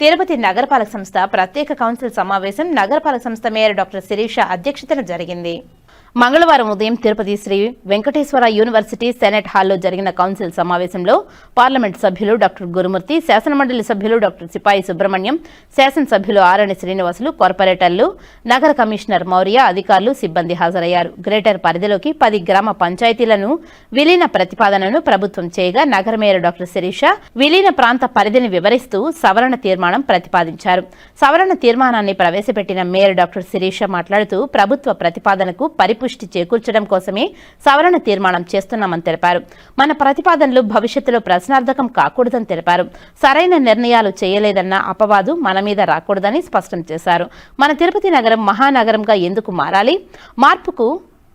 తిరుపతి నగరపాలక సంస్థ ప్రత్యేక కౌన్సిల్ సమావేశం నగరపాలక సంస్థ మేయర్ డాక్టర్ శిరీష అధ్యక్షతన జరిగింది. మంగళవారం ఉదయం తిరుపతి శ్రీ వెంకటేశ్వర యూనివర్సిటీ సెనెట్ హాల్లో జరిగిన కౌన్సిల్ సమావేశంలో పార్లమెంట్ సభ్యులు డాక్టర్ గురుమూర్తి శాసనమండలి సభ్యులు డాక్టర్ సిపాయి సుబ్రహ్మణ్యం శాసనసభ్యులు ఆరణి శ్రీనివాసులు కార్పొరేటర్లు నగర కమిషనర్ మౌర్య అధికారులు సిబ్బంది హాజరయ్యారు. గ్రేటర్ పరిధిలోకి పది గ్రామ పంచాయతీలను విలీన ప్రతిపాదనను ప్రభుత్వం చేయగా నగర మేయర్ డాక్టర్ శిరీష విలీన ప్రాంత పరిధిని వివరిస్తూ సవరణ తీర్మానం ప్రతిపాదించారు. సవరణ తీర్మానాన్ని ప్రవేశపెట్టిన మేయర్ డాక్టర్ శిరీష మాట్లాడుతూ ప్రభుత్వ ప్రతిపాదనకు పరిపుష్టి చేకూర్చడం కోసమే సవరణ తీర్మానం చేస్తున్నామని తెలిపారు. మన ప్రతిపాదనలు భవిష్యత్తులో ప్రశ్నార్థకం కాకూడదని తెలిపారు. సరైన నిర్ణయాలు చేయలేదన్న అపవాదు మన మీద రాకూడదని స్పష్టం చేశారు. మన తిరుపతి నగరం మహానగరంగా ఎందుకు మారాలి? మార్పుకు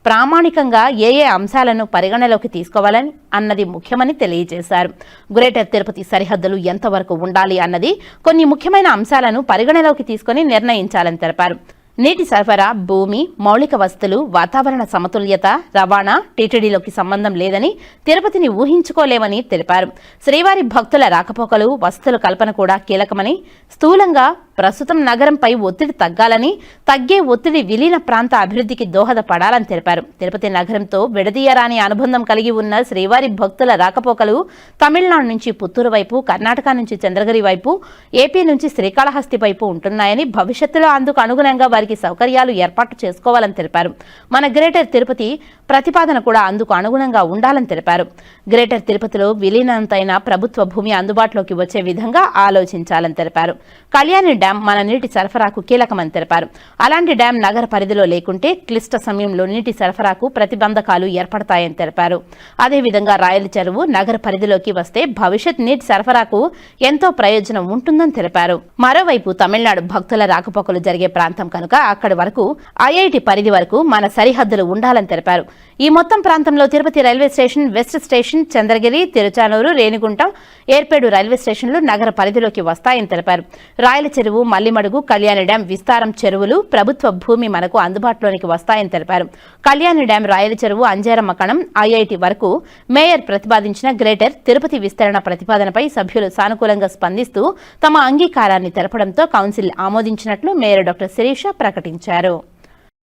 ప్రామాణికంగా ఏ ఏ అంశాలను పరిగణలోకి తీసుకోవాలని అన్నది ముఖ్యమని తెలియజేశారు. గ్రేటర్ తిరుపతి సరిహద్దులు ఎంతవరకు ఉండాలి అన్నది కొన్ని ముఖ్యమైన అంశాలను పరిగణలోకి తీసుకొని నిర్ణయించాలని తెలిపారు. నీటి సరఫరా భూమి మౌలిక వస్తువులు వాతావరణ సమతుల్యత రవాణా టీటీడీలోకి సంబంధం లేదని తిరుపతిని ఊహించుకోలేమని తెలిపారు. శ్రీవారి భక్తుల రాకపోకలు వస్తువుల కల్పన కూడా కీలకమని స్థూలంగా ప్రస్తుతం నగరంపై ఒత్తిడి తగ్గాలని తగ్గే ఒత్తిడి విలీన ప్రాంత అభివృద్ధికి దోహదపడాలని తెలిపారు. తిరుపతి నగరంతో విడదీయరాని అనుబంధం కలిగి ఉన్న శ్రీవారి భక్తుల రాకపోకలు తమిళనాడు నుంచి పుత్తూరు వైపు కర్ణాటక నుంచి చంద్రగిరి వైపు ఏపీ నుంచి శ్రీకాళహస్తి వైపు ఉంటున్నాయని భవిష్యత్తులో అందుకు అనుగుణంగా వారికి సౌకర్యాలు ఏర్పాటు చేసుకోవాలని తెలిపారు. మన గ్రేటర్ తిరుపతి ప్రతిపాదన కూడా అందుకు అనుగుణంగా ఉండాలని తెలిపారు. గ్రేటర్ తిరుపతిలో విలీనంతైన ప్రభుత్వ భూమి అందుబాటులోకి వచ్చే విధంగా ఆలోచించాలని తెలిపారు. కళ్యాణి డ్యాం మన నీటి సరఫరాకు కీలకమని తెలిపారు. అలాంటి డ్యాం నగర పరిధిలో లేకుంటే క్లిష్ట సమయంలో నీటి సరఫరాకు ప్రతిబంధకాలు ఏర్పడతాయని తెలిపారు. అదేవిధంగా రాయల చెరువు నగర పరిధిలోకి వస్తే భవిష్యత్ నీటి సరఫరాకు ఎంతో ప్రయోజనం ఉంటుందని తెలిపారు. మరోవైపు తమిళనాడు భక్తుల రాకపోకలు జరిగే ప్రాంతం కనుక అక్కడి వరకు ఐఐటి పరిధి వరకు మన సరిహద్దులు ఉండాలని తెలిపారు. ఈ మొత్తం ప్రాంతంలో Tirupati railway station west station Chandragiri Tiruchanur రేణిగుంటం Yerpedu railway స్టేషన్లు నగర పరిధిలోకి వస్తాయని తెలిపారు. రాయల చెరువు మల్లిమడుగు కళ్యాణి డ్యాం విస్తారం చెరువులు ప్రభుత్వ భూమి మనకు అందుబాటులోనికి వస్తాయని తెలిపారు. కళ్యాణి డ్యాం రాయల చెరువు అంజేరమ్మ కణం ఐఐటి వరకు మేయర్ ప్రతిపాదించిన గ్రేటర్ తిరుపతి విస్తరణ ప్రతిపాదనపై సభ్యులు సానుకూలంగా స్పందిస్తూ తమ అంగీకారాన్ని తెలపడంతో కౌన్సిల్ ఆమోదించినట్లు మేయర్ డాక్టర్ శిరీష ప్రకటించారు.